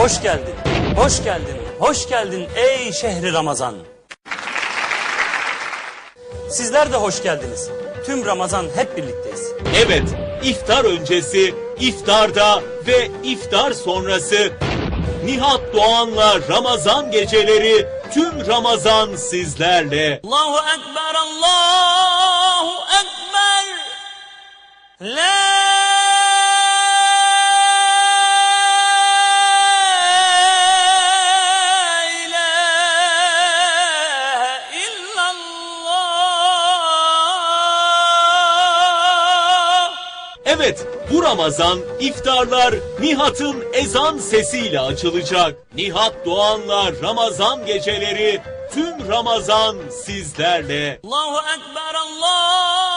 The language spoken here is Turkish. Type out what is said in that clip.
Hoş geldin, hoş geldin, hoş geldin ey şehri Ramazan. Sizler de hoş geldiniz. Tüm Ramazan hep birlikteyiz. Evet, iftar öncesi, iftarda ve iftar sonrası Nihat Doğan'la Ramazan geceleri tüm Ramazan sizlerle. Allahu Ekber, Allahu Ekber. La Evet, bu Ramazan iftarlar Nihat'ın ezan sesiyle açılacak. Nihat Doğan'la Ramazan geceleri tüm Ramazan sizlerle. Allahu Ekber, Allah.